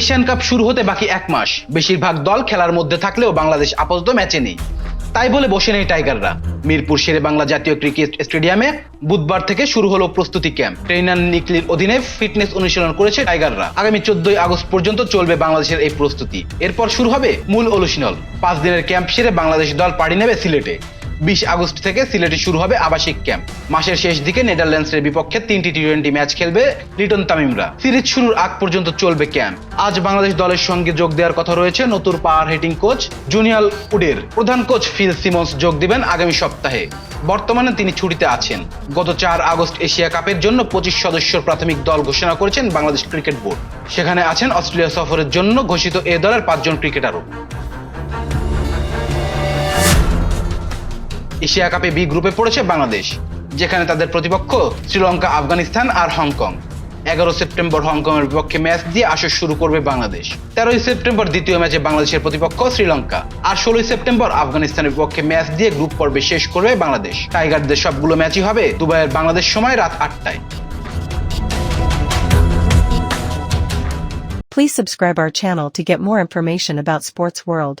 Asian cup শুরু হতে বাকি এক মাস। বেশিরভাগ দল খেলার মধ্যে থাকলেও বাংলাদেশ আপাতত ম্যাচে নেই। তাই বলে বসে নেই টাইগাররা। মিরপুর শেরে বাংলা জাতীয় ক্রিকেট স্টেডিয়ামে বুধবার থেকে শুরু হলো প্রস্তুতি ক্যাম্প। ট্রেনার নিকলির অধীনে ফিটনেস অনুশীলন করেছে টাইগাররা। আগামী চোদ্দই আগস্ট পর্যন্ত চলবে বাংলাদেশের এই প্রস্তুতি। এরপর শুরু হবে মূল অনুশীলন। পাঁচ দিনের ক্যাম্প সেরে বাংলাদেশ দল পাড়ি নেবে সিলেটে। বিশ আগস্ট থেকে সিলেটে শুরু হবে আবাসিক ক্যাম্প। মাসের শেষ দিকে নেদারল্যান্ডসের বিপক্ষে তিনটি টি টোয়েন্টি ম্যাচ খেলবে লিটন তামিমরা। সিরিজ শুরুর আগ পর্যন্ত চলবে ক্যাম্প। আজ বাংলাদেশ দলের সঙ্গে যোগ দেওয়ার কথা রয়েছে নতুন পাওয়ার হিটিং কোচ জুনিয়াল উডের। প্রধান কোচ ফিল সিমন্স যোগ দিবেন আগামী সপ্তাহে। বর্তমানে তিনি ছুটিতে আছেন। গত চার আগস্ট এশিয়া কাপের জন্য পঁচিশ সদস্যর প্রাথমিক দল ঘোষণা করেছেন বাংলাদেশ ক্রিকেট বোর্ড। সেখানে আছেন অস্ট্রেলিয়া সফরের জন্য ঘোষিত এ দলের পাঁচজন ক্রিকেটারও। এশিয়া কাপে বি গ্রুপে পড়েছে বাংলাদেশ, যেখানে তাদের প্রতিপক্ষ শ্রীলঙ্কা, আফগানিস্তান আর হংকং। এগারো সেপ্টেম্বর হংকং এর বিপক্ষে ম্যাচ দিয়ে আসর শুরু করবে বাংলাদেশ। তেরোই সেপ্টেম্বর দ্বিতীয় ম্যাচে বাংলাদেশের প্রতিপক্ষ শ্রীলঙ্কা। আর ষোলোই সেপ্টেম্বর আফগানিস্তানের বিপক্ষে ম্যাচ দিয়ে গ্রুপ পর্বে শেষ করবে বাংলাদেশ। টাইগারদের সবগুলো ম্যাচই হবে দুবাইয়ের বাংলাদেশ সময় রাত আটটায়। Please subscribe our channel to get more information about Sports World.